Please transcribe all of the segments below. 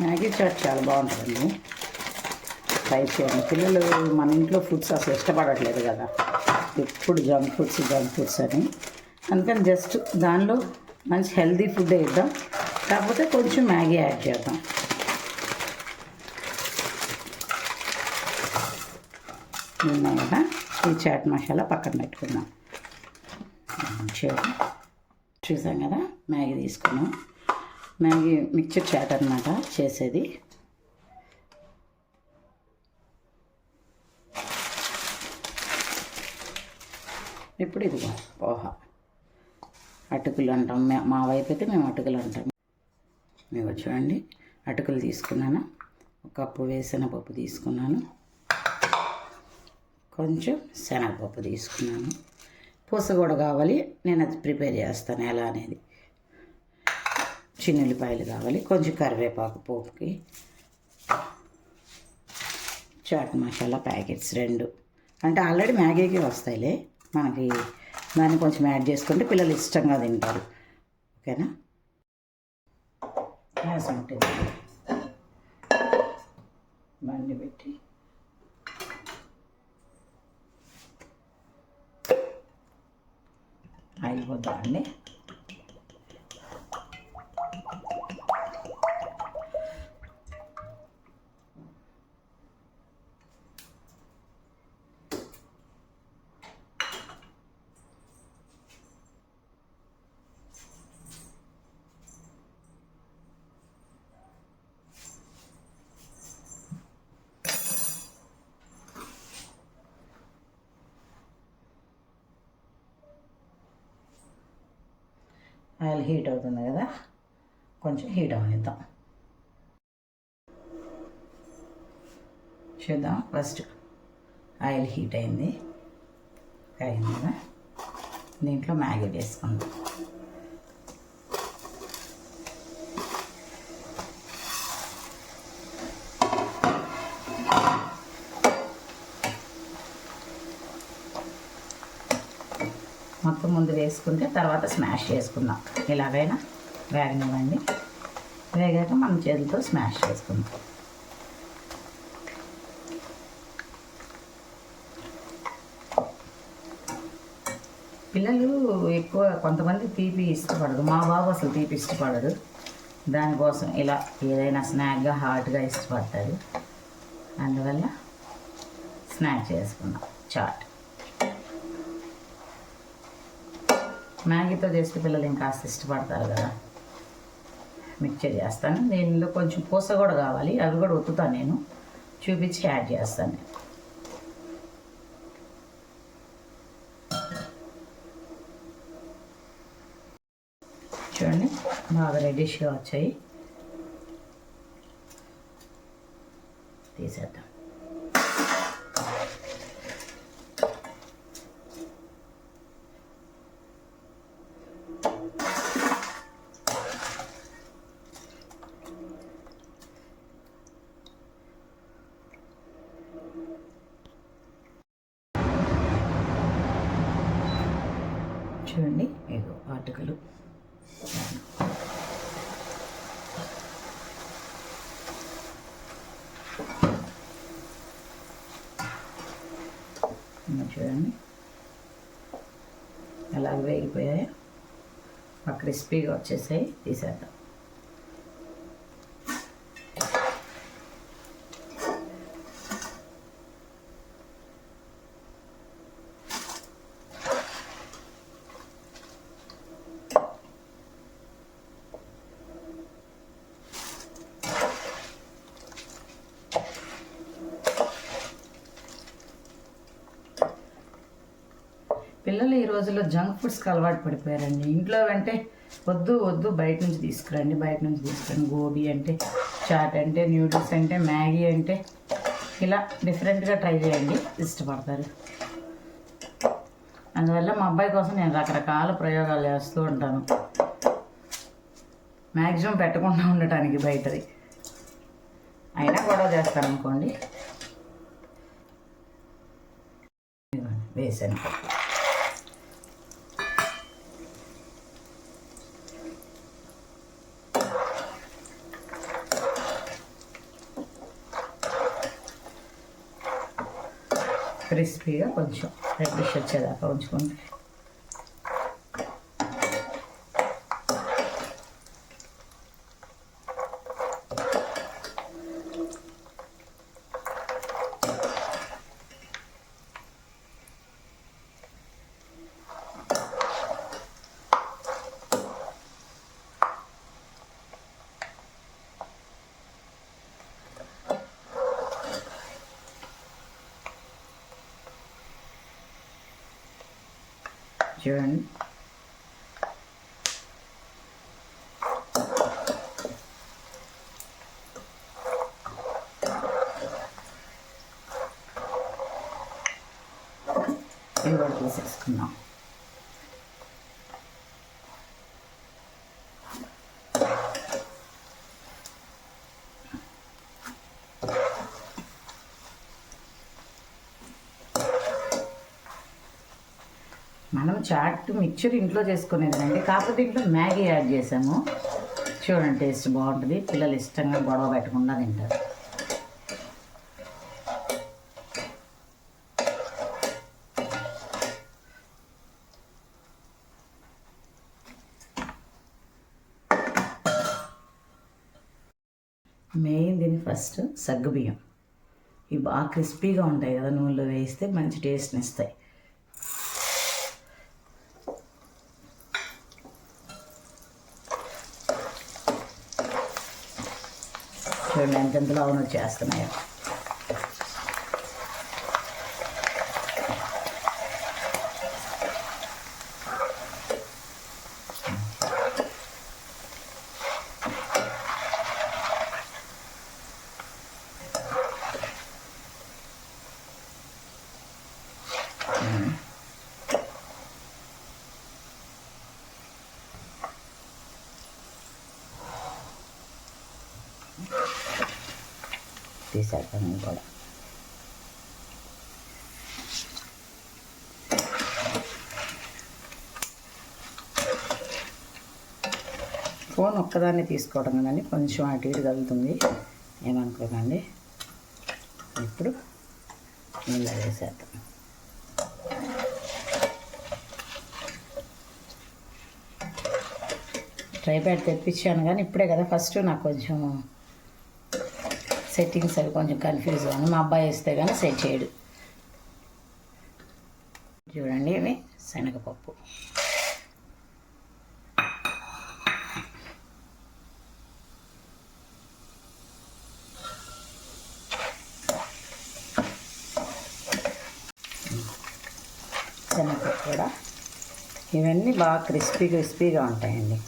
Maggi chat చాలా బాగుంటుంది try చేయండి. పిల్లలు మన ఇంట్లో ఫుడ్స్ అసలు ఇష్టపడట్లేదు కదా. ఎప్పుడు జంక్ ఫుడ్స్ జంక్ ఫుడ్స్ అని. అందుకని జస్ట్ దానిలో మంచి హెల్దీ ఫుడ్ వేద్దాం కాకపోతే కొంచెం మ్యాగీ యాడ్ చేద్దాం. ఉన్నాయి? కదా ఈ చాట్ మసాలా పక్కన పెట్టుకుందాం. చూడండి చూసాం కదా? మ్యాగీ తీసుకున్నాం. మ్యాగీ మిక్చర్ చాట్ అనమాట చేసేది. ఇప్పుడు ఇదిగో పోహ. అటుకులు అంటాం. మా వైపు అయితే మేము అటుకులు అంటాం. మేము చూడండి. అటుకులు తీసుకున్నాను. ఒక కప్పు వేసనపప్పు తీసుకున్నాను. కొంచెం శనగపప్పు తీసుకున్నాను. పూస కూడా కావాలి. నేను అది ప్రిపేర్ చేస్తాను. ఎలా అనేది. చిన్నుల్లిపాయలు కావాలి. కొంచెం కరివేపాకు పోపుకి చాట్ మసాలా ప్యాకెట్స్ రెండు. అంటే ఆల్రెడీ మ్యాగీకి వస్తాయిలే. మనకి దాన్ని కొంచెం యాడ్ చేసుకుంటే పిల్లలు ఇష్టంగా తింటారు. ఓకేనా? గ్యాస్ ఉంటుంది బండి పెట్టి ఆయిల్ అండి ఆయిల్ హీట్ అవుతుంది కదా కొంచెం హీట్ అవనిద్దాం చూద్దాం ఫస్ట్ ఆయిల్ హీట్ అయింది. అయింది? కదా దీంట్లో మ్యాగీ వేసుకుందాం. మొత్తం ముందు వేసుకుంటే తర్వాత స్మాష్ చేసుకుందాం. ఎలాగైనా వేగనివ్వండి వేగాక మనం చేతులతో స్మాష్ చేసుకుందాం. పిల్లలు ఎక్కువ కొంతమంది తీపి ఇష్టపడదు మా బాబు అసలు తీపి ఇష్టపడదు దానికోసం ఇలా ఏదైనా స్నాక్గా హాట్గా ఇష్టపడతాడు అందువల్ల స్నాక్ చేసుకుందాం. చాట్. మ్యాగీతో చేస్తే పిల్లలు ఇంకా కాస్త ఇష్టపడతారు కదా. మిక్చర్ చేస్తాను. దీనిలో కొంచెం పూస కూడా కావాలి. అవి కూడా ఒత్తుతాను నేను. చూపించి యాడ్ చేస్తాను. చూడండి బాగా రెడిష్గా వచ్చాయి. తీసేద్దాం చూడండి ఇగో చూడండి. అలాగే వేగిపోయాయి? క్రిస్పీగా వచ్చేసాయి. తీసేద్దాం పిల్లలు ఈ రోజుల్లో జంక్ ఫుడ్స్కి అలవాటు పడిపోయారండి. ఇంట్లో అంటే వద్దు వద్దు బయట నుంచి తీసుకురండి బయట నుంచి తీసుకురండి. గోబీ అంటే చాట్ అంటే న్యూడిల్స్ అంటే మ్యాగీ అంటే ఇలా డిఫరెంట్గా ట్రై చేయండి. ఇష్టపడతారు. అందువల్ల మా అబ్బాయి కోసం నేను రకరకాల ప్రయోగాలు చేస్తూ ఉంటాను. మ్యాక్సిమం పెట్టకుండా ఉండటానికి బయటది. అయినా గొడవ చేస్తాను అనుకోండి. వేసాను. క్రిస్పీగా కొంచెం రెడ్డిష్ వచ్చేదాకా ఉంచుకుంటే చూడండి ఇవి కూడా తీసేసుకుందాం మనం చాట్ మిక్చర్ ఇంట్లో చేసుకునేదండి కాకపోతే ఇంట్లో మ్యాగీ యాడ్ చేసాము. చూడండి టేస్ట్ బాగుంటుంది. పిల్లలు ఇష్టంగా గొడవ పెట్టకుండా తింటారు. మెయిన్ దీని ఫస్ట్ సగ్గుబియ్యం. ఇవి బాగా క్రిస్పీగా ఉంటాయి కదా నూనెలో వేస్తే మంచి టేస్ట్ని ఇస్తాయి. చూడండి ఎంతెంతలో అవును వచ్చేస్తున్నాయో తీసేస్తాను కూడా ఫోన్ ఒక్కదాన్ని తీసుకోవడం కదండి కొంచెం అటు ఇటు తగులుతుంది. ఏమనుకోకండి. ఇప్పుడు నీళ్ళ వేసేద్దాం. ట్రై ప్యాడ్ తెప్పించాను కానీ ఇప్పుడే కదా ఫస్ట్ నాకు కొంచెం సెట్టింగ్స్ అవి కొంచెం కన్ఫ్యూజ్ అని మా అబ్బాయి వేస్తే కానీ సెట్ చేయడు. చూడండి ఇవి శనగపప్పు. శనగపప్పు కూడా. ఇవన్నీ బాగా క్రిస్పీ క్రిస్పీగా ఉంటాయండి.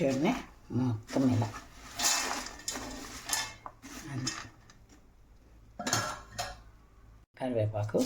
చూడండి మొత్తం ఇలా. కరివేపాకు.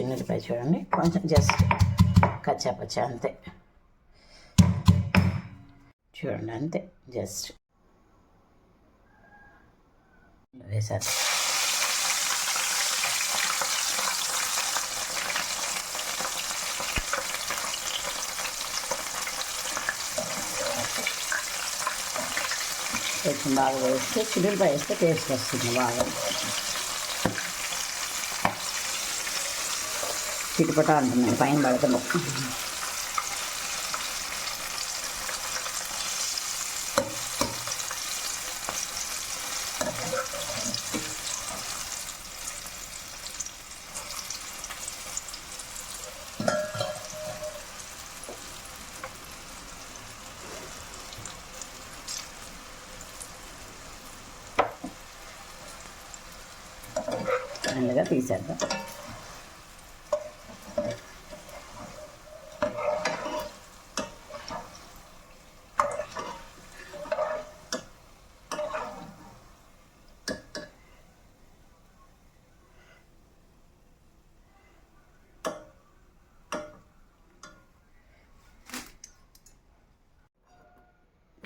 ఓ చిన్నదిపై చూడండి. కొంచెం జస్ట్ కచ్చాపచ్చా అంతే. చూడండి అంతే జస్ట్ వేసారు. కొంచెం బాగా వేస్తే చిల్లులపై వేస్తే టేస్ట్ వస్తుంది బాగా. ചുരുപ്പട്ടാറുണ്ടെന്നാണ് പയൻ വളർത്തുമ്പോൾ നല്ല പീസ് എടുക്കാം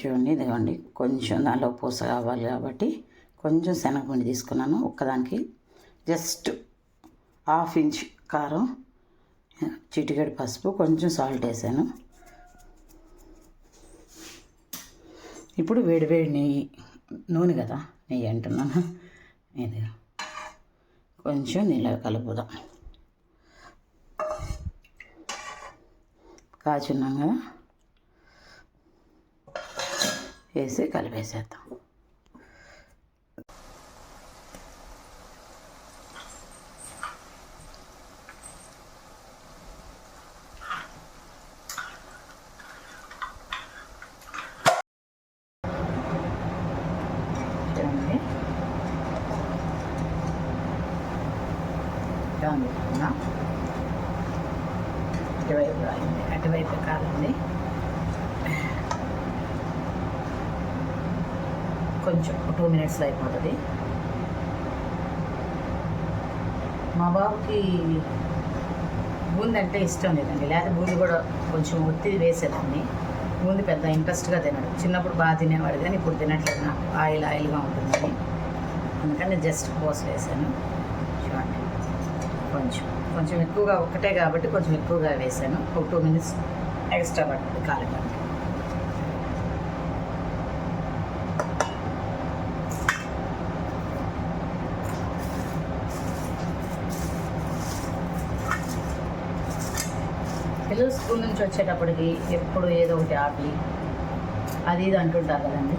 చూడండి ఇదిగోండి కొంచెం దానిలో పూస కావాలి కాబట్టి కొంచెం శనగపిండి తీసుకున్నాను. ఒక్కదానికి జస్ట్ హాఫ్ ఇంచ్ కారం చిటికెడు పసుపు కొంచెం సాల్ట్ వేసాను. ఇప్పుడు వేడి వేడి నెయ్యి నూనె కదా నెయ్యి అంటున్నాను. ఇది కొంచెం నీళ్ళ కలుపుదాం. కాచున్నాం కదా. వేసి కలిపేసేద్దాం చూడండి చూడండి ఇలా. ఇటువైపు రాయింది అటువైపు కాలండి కొంచెం టూ మినిట్స్లో అయిపోతుంది. మా బాబుకి బూంది అంటే ఇష్టం లేదండి. లేదా బూంది కూడా కొంచెం ఒత్తిడి వేసేదాన్ని. బూంది పెద్ద ఇంట్రెస్ట్గా తినడు. చిన్నప్పుడు బాగా తినేవాడు కానీ ఇప్పుడు తినట్లేదు. నాకు ఆయిల్ ఆయిల్గా ఉంటుందని. అందుకని జస్ట్ పోస్ వేసాను. చూడండి. కొంచెం కొంచెం ఎక్కువగా ఒక్కటే కాబట్టి కొంచెం ఎక్కువగా వేసాను. ఒక టూ మినిట్స్ ఎక్స్ట్రా పడుతుంది కాలడానికి పిల్లలు స్కూల్ నుంచి వచ్చేటప్పటికి ఎప్పుడు ఏదో ఒకటి ఆపి అది ఇది అంటుంటారు కదండి.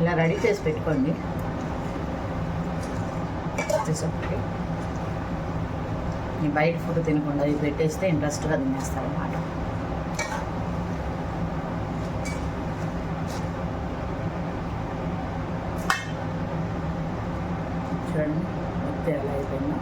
ఇలా రెడీ చేసి పెట్టుకోండి. వచ్చేసరికి బయట ఫుడ్ తినకుండా ఇవి పెట్టేస్తే ఇంట్రెస్ట్గా తినేస్తారు అన్నమాట చూడండి మొత్తం ఎలా అయిపోయిందో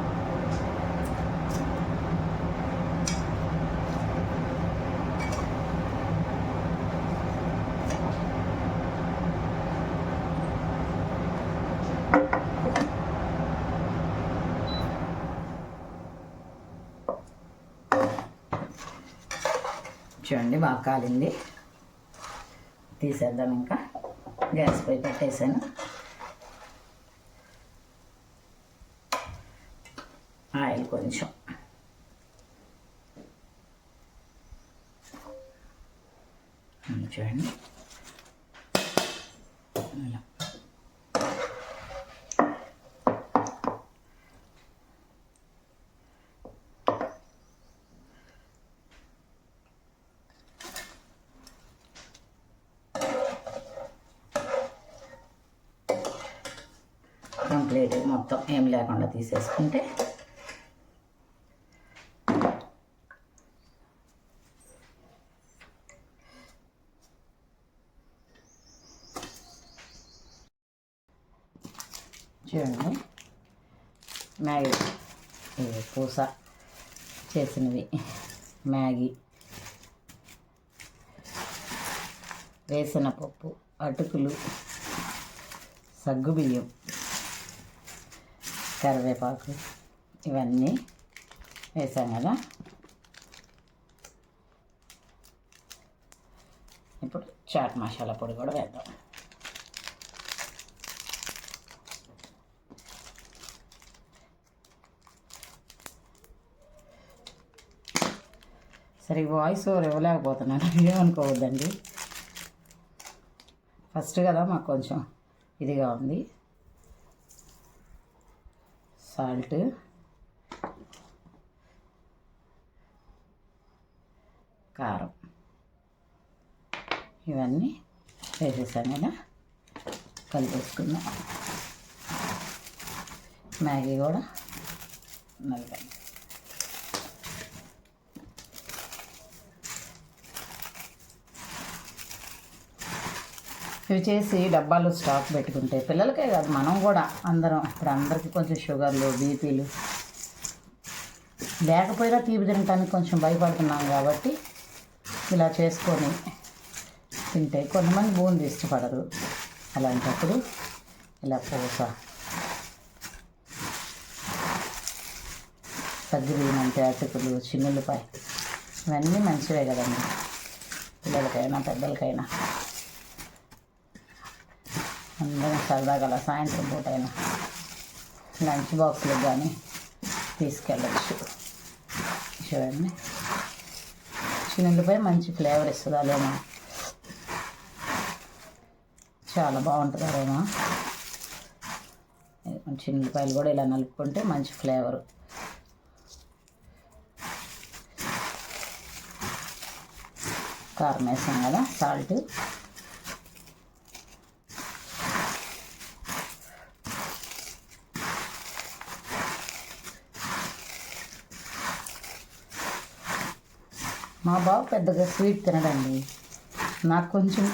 చూడండి బాగా కాలింది. తీసేద్దాం ఇంకా. గ్యాస్ పై పెట్టేసాను ఆయిల్ కొంచెం ఉమ్, చూడండి అలా. కంప్లీట్ మొత్తం ఏం లేకుండా తీసేసుకుంటే చూడండి. మ్యాగీ పూస చేసినవి. మ్యాగీ వేసిన పప్పు అటుకులు సగ్గుబియ్యం. కరివేపాకు ఇవన్నీ వేసాం కదా. ఇప్పుడు చాట్ మసాలా పొడి కూడా వేద్దాం. సరే వాయిస్ ఓవర్ ఇవ్వలేకపోతున్నాను. ఏమనుకోవద్దండి. ఫస్ట్ కదా మాకు కొంచెం ఇదిగా ఉంది. సాల్ట్. కారం. ఇవన్నీ వేసేసాను కదా కలిపేసుకుందాం. మ్యాగీ కూడా నలగండి ఇవి చేసి డబ్బాలు స్టాక్ పెట్టుకుంటే పిల్లలకే కాదు మనం కూడా అందరం. ఇప్పుడు అందరికీ కొంచెం షుగర్లు బీపీలు. లేకపోయినా తీపి తినడానికి కొంచెం భయపడుతున్నాం కాబట్టి ఇలా చేసుకొని తింటే కొంతమంది బూంది ఇష్టపడరు. అలాంటప్పుడు ఇలా పూస. సగ్గుబియ్యమంటే అటుకులు చిన్నులపై ఇవన్నీ మంచివే కదండి. పిల్లలకైనా పెద్దలకైనా. అందరం సరదాగా సాయంత్రం పూట అయినా లంచ్ బాక్స్లో కానీ తీసుకెళ్ళచ్చు. చూడండి. చిన్నపై మంచి ఫ్లేవర్ ఇస్తుంది అలేమో చాలా బాగుంటుంది అరేమో చిన్నపాయలు కూడా ఇలా నలుపుకుంటే మంచి ఫ్లేవరు. కారం వేసాం కదా సాల్ట్. మా బాబు పెద్దగా స్వీట్ తినడండి. నాకు కొంచెం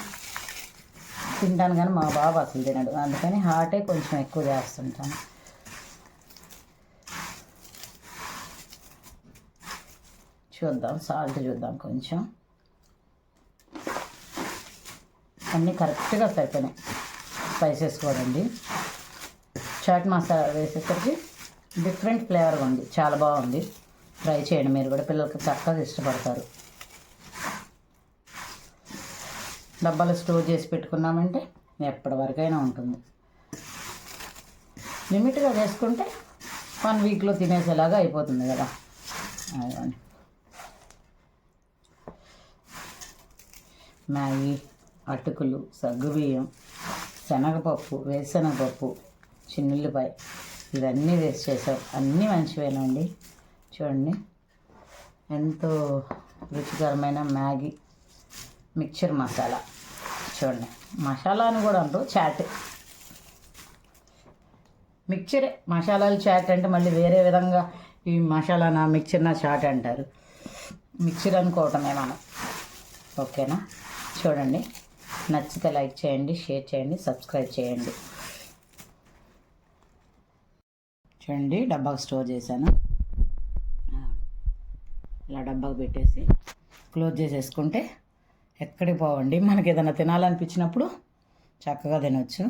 తింటాను కానీ మా బాబు అసలు తినడు. అందుకని హార్టే కొంచెం ఎక్కువ చేస్తుంటాను. చూద్దాం సాల్ట్ చూద్దాం కొంచెం. అన్నీ కరెక్ట్గా సరిపోయినాయి. స్పైసెస్ కూడా అండి. చాట్ మసాలా వేసేసరికి డిఫరెంట్ ఫ్లేవర్గా ఉంది. చాలా బాగుంది. ట్రై చేయండి. మీరు కూడా పిల్లలకి చక్కగా ఇష్టపడతారు. డబ్బాలు స్టోర్ చేసి పెట్టుకున్నామంటే ఎప్పటి వరకైనా ఉంటుంది. లిమిట్గా వేసుకుంటే వన్ వీక్లో తినేసేలాగా అయిపోతుంది కదా. అదిగోండి. మ్యాగీ అటుకులు సగ్గుబియ్యం శనగపప్పు వేరుశనగపప్పు చిన్నుల్లిపాయ ఇవన్నీ వేస్ట్ చేసాం అన్నీ మంచివేనండి చూడండి. ఎంతో రుచికరమైన మ్యాగీ మిక్చర్ మసాలా. చూడండి. మసాలా అని కూడా అంటారు చాట్. మిక్చరే మసాలాలు చాట్ అంటే మళ్ళీ వేరే విధంగా ఈ మసాలా నా మిక్చర్ నా చాట్ అంటారు. మిక్చర్ అనుకోవటమే మనం. ఓకేనా? చూడండి. నచ్చితే లైక్ చేయండి షేర్ చేయండి సబ్స్క్రైబ్ చేయండి. చూడండి డబ్బాకు స్టోర్ చేశాను. ఇలా డబ్బాకు పెట్టేసి క్లోజ్ చేసేసుకుంటే ఎక్కడికి పోవండి? మనకి ఏదైనా తినాలనిపించినప్పుడు చక్కగా తినొచ్చు.